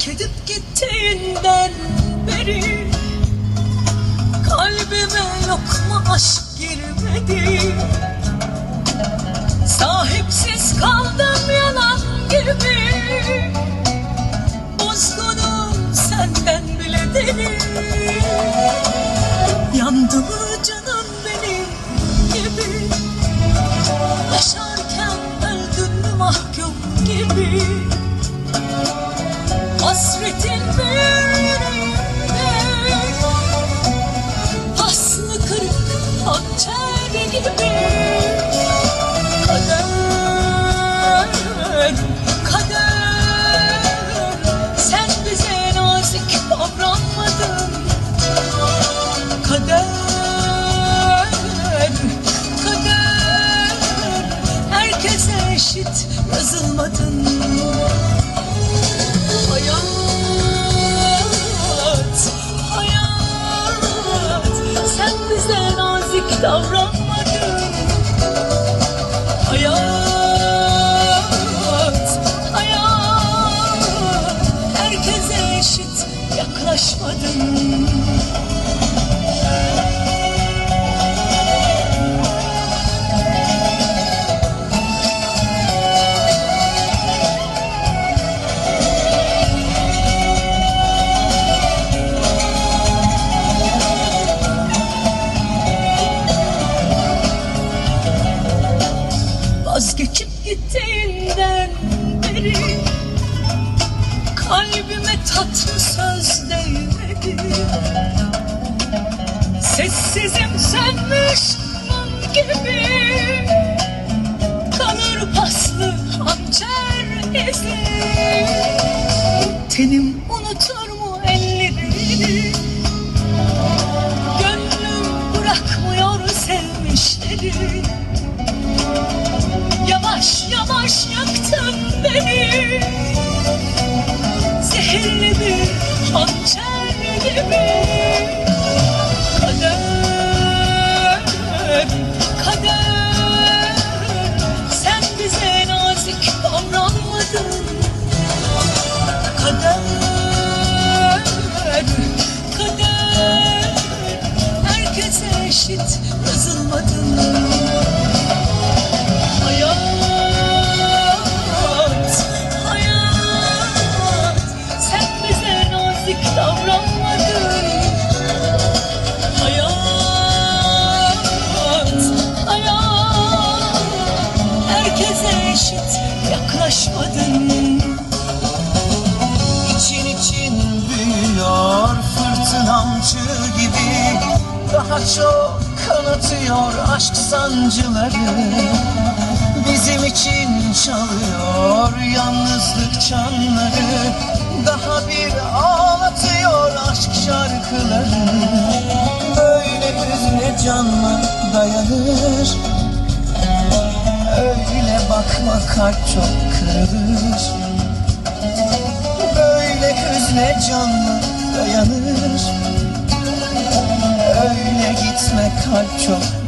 Çekip gittiğinden beri Kalbime lokma aşk girmedi. Herkese eşit yazılmadın Hayat, hayat Sen bize nazik davranmadın. Hayat, hayat Herkese eşit yaklaşmadın tatlı söz değmedi Sessizim sönmüş mum gibi. Kalır paslı hançer izi. Tenim unutur mu ellerini Gönlüm bırakmıyor sevmişleri Yavaş yavaş yaktın beni Zehirli gibi. Kader, kader. Sen bize nazik davranmadın. Kader, kader. Herkese eşit yazılmadın eşit yaklaşmadın. İçin için büyüyor fırtınamcı gibi. Daha çok kanatıyor aşk sancıları. Bizim için çalıyor yalnızlık çanları. Daha bir ağlatıyor aşk şarkıları. Böyle hüzne can mı dayanır Bakma kalp çok kırılır. Böyle hüzne canlı dayanır. Öyle gitme kalp çok